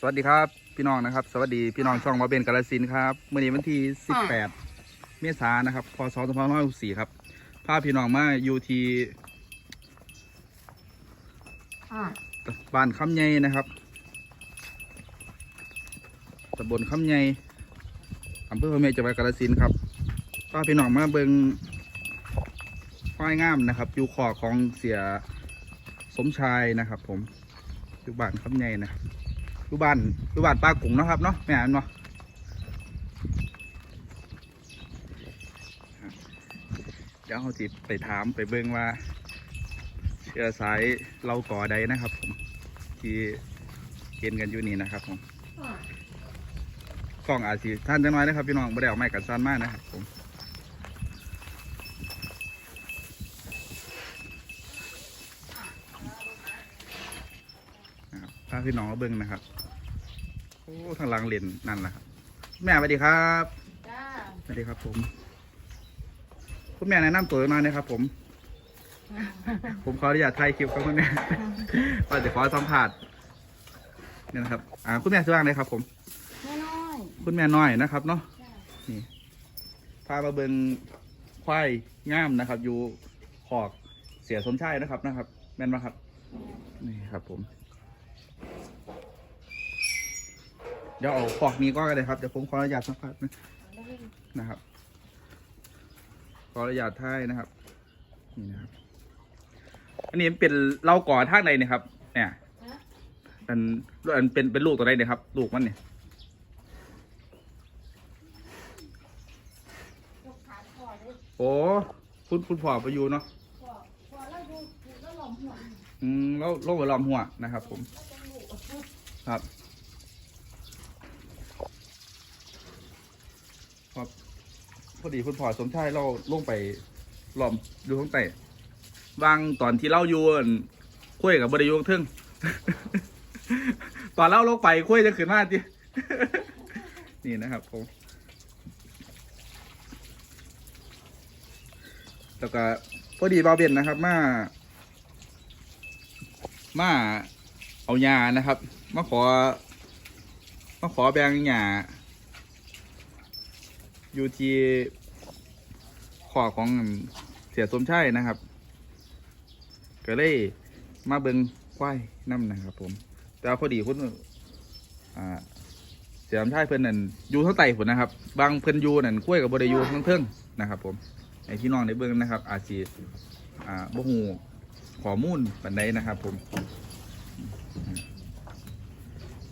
สวัสดีครับพี่น้องนะครับ สวัสดีพี่น้องช่องมาเบนกาลสินธุ์ครับมื่อนี้วันที่ 18 เมษายนนะครับพศ2564ครับพาพี่น้องมาอยู่ที่อ่าบ้านคำใหญ่นะครับตำบลคำใหญ่อำเภอพะเมจังหวัดกาฬสินธุ์ครับพาพี่น้องมาเบิงควายงามนะครับ อยู่ขอของเสียสมชายนะครับ ผมอยู่บ้านคำใหญ่นะครับ อยู่บ้านอยู่บ้านปลากุ่งเนาะครับเนาะแม่อันเนาะเดี๋ยวเขาจิไปถามไปเบิ่งว่า เชื้อสายเราก่อใดนะครับผมที่เห็นกันอยู่นี่นะครับผมอ่ากล้องอาจสีท่านจะน้อยนะครับพี่น้องไม่ได้เอาไม้กันสั้นมากนะครับผมนะครับพาพี่น้องมาเบิ้งนะครับโอ้ทางหลังเลนนั่นแหละครับ แม่สวัสดีครับจ้าสวัสดีครับ ผม คุณแม่แนะนำตัวหน่อยนะครับ ผม ผมขออนุญาตถ่ายคลิปครับคุณแม่ว่าจะขอสัมผัสเนี่ยนะครับ อ่า คุณแม่ชื่อว่าอะไรครับ ผม แม่น้อยคุณแม่น้อยนะครับ เนาะจ้านี่พามาเบิงควายงามนะครับ อยู่ขอกเสียสมชายนะครับนะครับ แม่นไหมครับ นี่ครับผม เดี๋ยวเอาขอกนี้ก็กันเลยครับ เดี๋ยวผมขออนุญาตสัมผัสนะครับ ขออนุญาตถ่ายนะครับ นี่นะครับ อันนี้เป็นเล่าก่อท่างใดเนี่ยครับ เนี่ยฮะอันอันเป็นเป็นลูกตัวใดเนี่ยครับ ลูกมันเนี่ยลูกขาพ่อเลยโอ้คุณคุณพ่อไปอยู่เนาะพ่อพ่อแล้วดูดูแล้วหลอมหัวอืมแล้วโรคหัวลอมหัวนะครับ ผมแล้วจะลูกอะพูดครับครับ อดีคุณพ่อสมชายเราลงไปหลอมดูข้างใต้บางตอนที่เล่าอยู่อั่นคุยกับบริยุงทึ่ง ตอนเล่าลงไปคุยจะขึ้นมาจีนี่นะครับผมแล้วก็พอดีบาเบนนะครับ มา มาเอายานะครับ มาขอ มาขอแบ่งหญ้า อยู่ที่ขอของเสียสมชัยนะครับ ก็เลยมาเบิงควายน้ำนะครับ ผม แต่พอดีคุณอ่าเสียสมชัยเพิ่อนนั่นอยู่ทั้งไต่ผลนะครับ บางเพิ่อนอยู่นั่นคุ้ยกับบริยูทั้งเทิงนะครับ ผมไอพี่น้องในเบิ้งนะครับ อาจสิอ่าบ่ฮู้ข้อมูลปันใดนะครับ ผม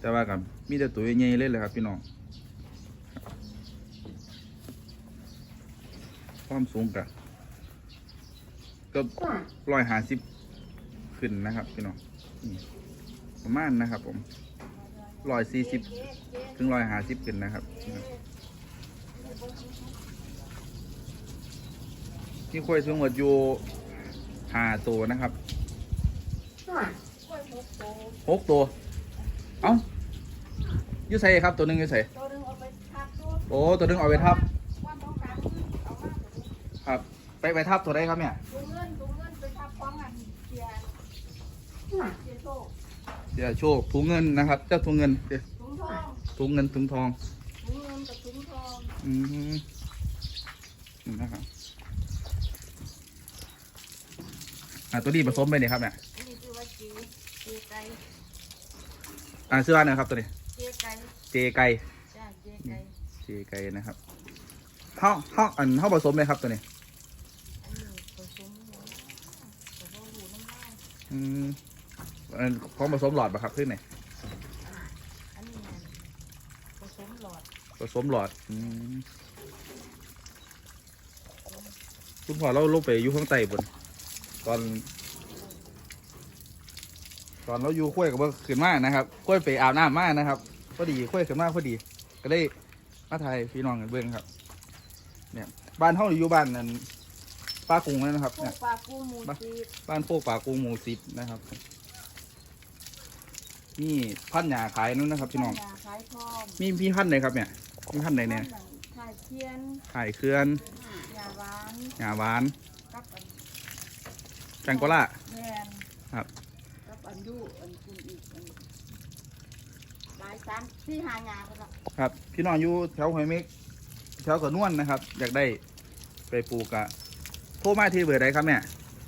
แต่ว่ากับมีแต่ตัวใหญ่เลยเลยครับ พี่น้อง ความสูงกับก็ร้อยหาสิบขึ้นนะครับพี่น้องนี่ประมาณนะครับ ผมร้อยสี่สิบถึงร้อยหาสิบขึ้นนะครับพี่น้องที่คุยสูงหมดอยู่ห้าตัวนะครับอ่ากล้วยหกโตหกตัว เอ้าอยูใส่ครับตัวหนึ่งอยูใส่ตัวหนึงเอาไปทับตัวโอ้ตัวหนึ่งเอาไปทับ ว่าต้องการเอามาตัวนี้ ครับ ไปไปทับตัวได้ครับเนี่ยตัวเงินตัวเงินไปทับฟ้องอันเสียอ่าเสียโชคเดี๋ยวโชคถุงเงินนะครับ เจ้าถุงเงินเดี๋ยวถุงทองถุงเงินถุงทองถุงเงินกับถุงทองอืมนี่นะครับอ่าตัวนี้ผสมไปเนี่ยครับเนี่ยอันนี้คือว่าจีเจไก่อ่าเสื้ออันนะครับตัวนี้ เจไก่เจไก่จ้าเจไก่เจไก่นะครับเข้าเข้าอันเข้าผสมไหมครับตัวนี้อันนี้ผสมหัวผสมหูน้ำลาย อืมอันของผสมหลอดปะครับขึ้นไหนอันนี้ผสมหลอดผสมหลอดอืมคุณพ่อเราลงไปอยู่ข้างใต้บนตอน ตอนเราอยู่คุ้ยกับเบิ่งขึ้นมานะครับคุ้ยไปอาบน้ำมานะครับพอดีคุ้ยขึ้นมาพอดี ก็ได้มาถ่ายพี่น้องกันเบิ่งครับ เนี่ยบ้านเฮาอยู่บ้านนั้น ป้ากรุงนั่นนะครับพวเนี่กย ปลากูหมูจีบบ้านโคกป่ากรุงหมู่สิบนะครับ นี่พันธุ์หญ้าขายนั่นนะครับพี่น้อง ยาขายทองมีพี่พันธุ์ไหนครับเนี่ยมีพันธุ์ไหนเนี่ย ขายเทียนขายเคลื่อนยาหวานหญ้าหวาน กับอันจังโกล่า แมนครับ กับอันยูอันคุณอีกอันบลายสามที่หางานไปแล้วครับ พี่น้องอยู่แถวหอยเม็กแถวกระนวนนะครับ อยากได้ไปปลูกอะ โทรมาที่เบอร์ใดครับเนี่ย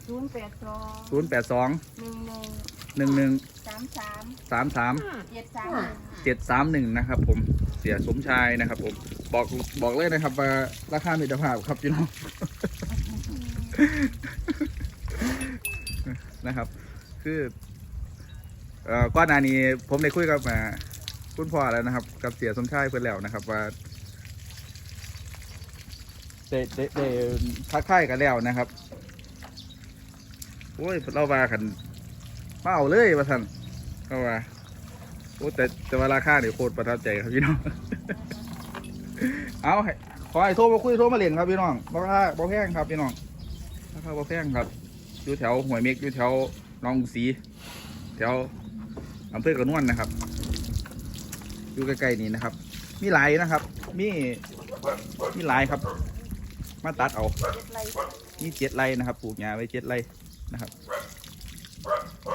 ศูนย์แปดสองศูนย์แปดสองหนึ่งหนึ่งหนึ่งหนึ่งสามสามสามสามเจ็ดสามเจ็ดสามหนึ่งนะครับ ผมเสียสมชายนะครับ ผมบอกบอกเลยนะครับว่าราคามิตรภาพครับพี่น้องนะครับ คือเอ่อก้อนหนานี้ผมได้คุยกับอ่าคุณพ่อแล้วนะครับ กับเสียสมชายเพื่อนแล้วนะครับ ว่า ได้ได้ได้ทักทายกันแล้วนะครับโอ้ยเราว่ากันเอาเลยว่าท่านก็ว่าโอ้แต่แต่ว่าราคาเนี่ยโคตรประทับใจครับพี่น้อง เอาขอให้โทรมาคุยโทรมาเล่นครับพี่น้องบ่ค่าบ่แพงครับพี่น้องราคาบ่แพงครับอยู่แถวหวยเมกอยู่แถวน้องสีแถวอำเภอกระนวนนะครับ อยู่ใกล้ๆนี่นะครับ มีหลายนะครับ มีมีหลายครับ มาตัดเอาเจ็ดไรมีเจ็ดไรนะครับปลูกหญ้าไว้เจ็ดไรนะครับ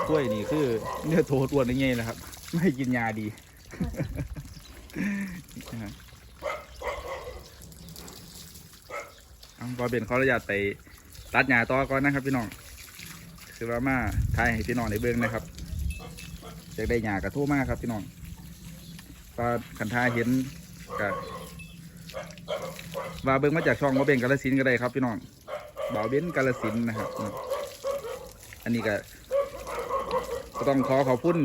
กล้วยนี่คือเนื้อโทตัวนี่ไงนะครับ ไม่กินยาดีบอาบอเบนเขาระยะไปตัดหญ้าต่อก่อนนะครับ พี่น้องคือว่ามาทายให้พี่น้องในเบื้องนะครับจะได้หญ้ากระทู้มากครับพี่น้องปลาขันทายเห็นกับ ว่าเบิ้งมาจากช่องว่าเบนกาลสินก็ได้ครับพี่น้องบ่าวเบ้นกาลสินนะครับ อันนี้ก็ก็ต้องขอขอบคุณ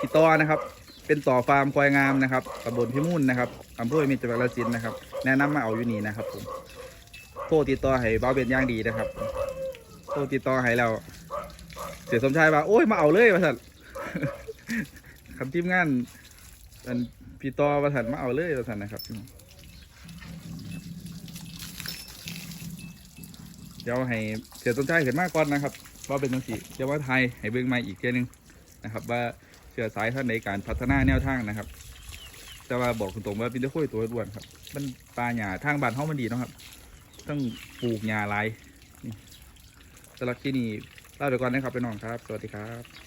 พี่ต่อนะครับ เป็นต่อฟาร์มควายงามนะครับตำบลพิมุนนะครับอำเภอมีจังหวัดกาฬสินนะครับ แนะนำมาเอาอยู่นี่นะครับผมโทรติดต่อให้บ่าวเบ้นย่างดีนะครับโทรติดต่อให้เราเสียสมชายว่าโอ้ยมาเอาเลยว่าสันคำทีมงานอันพี่ต่อว่าสันมาเอาเลยว่าสันนะครับ เดี๋ยวให้เสียสนใจเห็นมากก่อนนะครับว่าเป็นจังสีเดี๋ยวว่าไทยให้เบิ่งมาอีกเทีนึงนะครับ ว่าเชื่อสายท่านในการพัฒนาแนวทางนะครับ แต่ว่าบอกตรงๆว่าเป็นตะคุยตัวด่วนครับมันปลาหยาทางบ้านเฮามันดีนะครับต้องปลูกหยาลายนี่สำหรับที่นี่ลาไปก่อนนะครับไปน้องครับ สวัสดีครับ